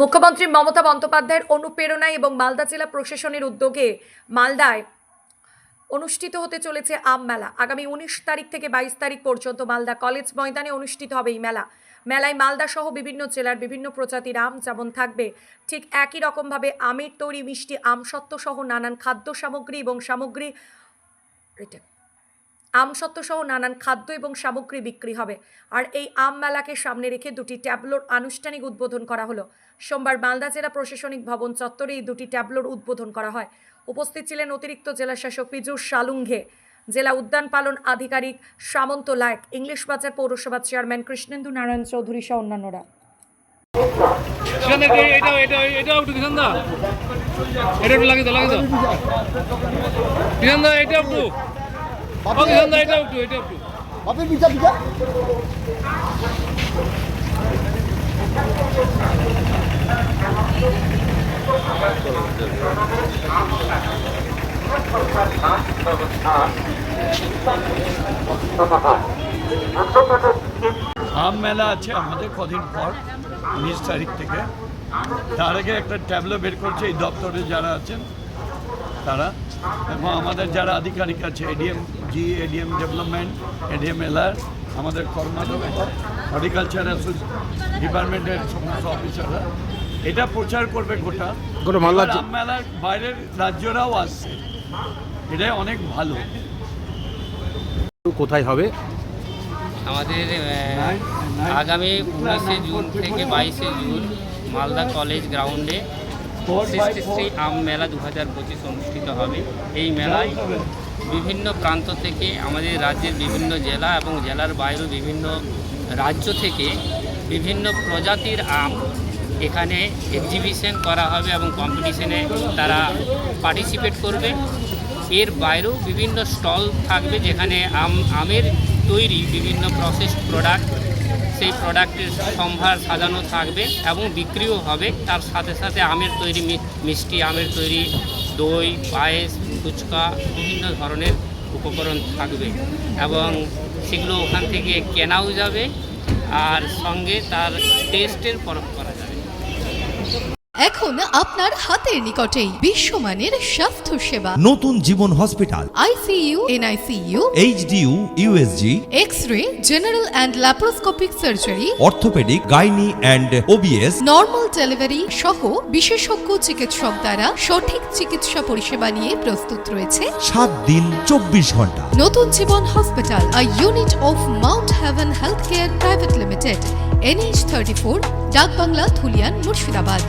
মুখ্যমন্ত্রী মমতা বন্দ্যোপাধ্যায়ের অনুপ্রেরণায় এবং মালদা জেলা প্রশাসনের উদ্যোগে মালদায় অনুষ্ঠিত হতে চলেছে আম মেলা। আগামী উনিশ তারিখ থেকে বাইশ তারিখ পর্যন্ত মালদা কলেজ ময়দানে অনুষ্ঠিত হবে এই মেলা। মেলায় মালদা সহ বিভিন্ন জেলার বিভিন্ন প্রজাতির আম যেমন থাকবে, ঠিক একই রকমভাবে আমের তৈরি মিষ্টি আমসত্ত্ব সহ নানান খাদ্য সামগ্রী এবং সামগ্রী, এটা আমসত্ত্ব সহ নানান খাদ্য এবং সামগ্রী বিক্রি হবে। আর এই আম মেলাকে সামনে রেখে দুটি ট্যাবলোর আনুষ্ঠানিক উদ্বোধন করা হলো। সোমবার মালদা জেলা প্রশাসনিক ভবন চত্বরে এই দুটি ট্যাবলোর উদ্বোধন করা হয়। উপস্থিত ছিলেন অতিরিক্ত জেলা শাসক পীযুষ সালুঙ্ঘে জেলা উদ্যান পালন আধিকারিক সামন্ত লায়ক, ইংলিশ বাজার পৌরসভার চেয়ারম্যান কৃষ্ণেন্দু নারায়ণ চৌধুরী সহ অন্যান্যরা। এটা একটু লাগিয়ে দাও লাগিয়ে দাও। এটা একটু। বাপে পিছা পিছা আম মেলা আছে আমাদের কদিন পর উনিশ তারিখ থেকে। তার আগে একটা ট্যাবলো বের করছে এই দপ্তরে যারা আছেন তারা। এবং আমাদের যারা আধিকারিক আছে ADM G ADM development ADM LR আমাদের কর্মাধ্যক্ষ হর্টিকালচার ডিপার্টমেন্টের সমস্ত অফিসাররা এটা প্রচার করবে গোটা। মেলার বাইরের রাজ্যরাও আসছে। এটাই অনেক ভালো। কোথায় হবে? আমাদের। আগামী উনিশে জুন থেকে বাইশে জুন মালদা কলেজ গ্রাউন্ডে শ্রী আম মেলা দু হাজার পঁচিশ অনুষ্ঠিত হবে। এই মেলায় বিভিন্ন প্রান্ত থেকে আমাদের রাজ্যের বিভিন্ন জেলা এবং জেলার বাইরেও বিভিন্ন রাজ্য থেকে বিভিন্ন প্রজাতির আম এখানে এক্সিবিশন করা হবে এবং কম্পিটিশনে তারা পার্টিসিপেট করবে। এর বাইরেও বিভিন্ন স্টল থাকবে যেখানে আম আমের তৈরি বিভিন্ন প্রসেস প্রোডাক্ট সেই প্রোডাক্টের সম্ভার সাজানো থাকবে এবং বিক্রিও হবে। তার সাথে সাথে আমের তৈরি মিষ্টি, আমের তৈরি দই, পায়েস, ফুচকা, বিভিন্ন ধরনের উপকরণ থাকবে এবং সেগুলো ওখান থেকে কেনাও যাবে। আর সঙ্গে তার টেস্টের যাবে এখন আপনার হাতের নিকটেই বিশ্বমানের স্বাস্থ্য সেবা। Notun Jibon hospital. ICU NICU HDU USG x ray general and laparoscopic surgery orthopedic gynae and OBS normal delivery সহ বিশেষজ্ঞ চিকিৎসক দ্বারা সঠিক চিকিৎসা পরিষেবা নিয়ে প্রস্তুত রয়েছে। সাত দিন চব্বিশ ঘণ্টা। Notun Jibon hospital a unit of mount haven health care private limited NH thirty four Dak Bangla Dhulian Murshidabad.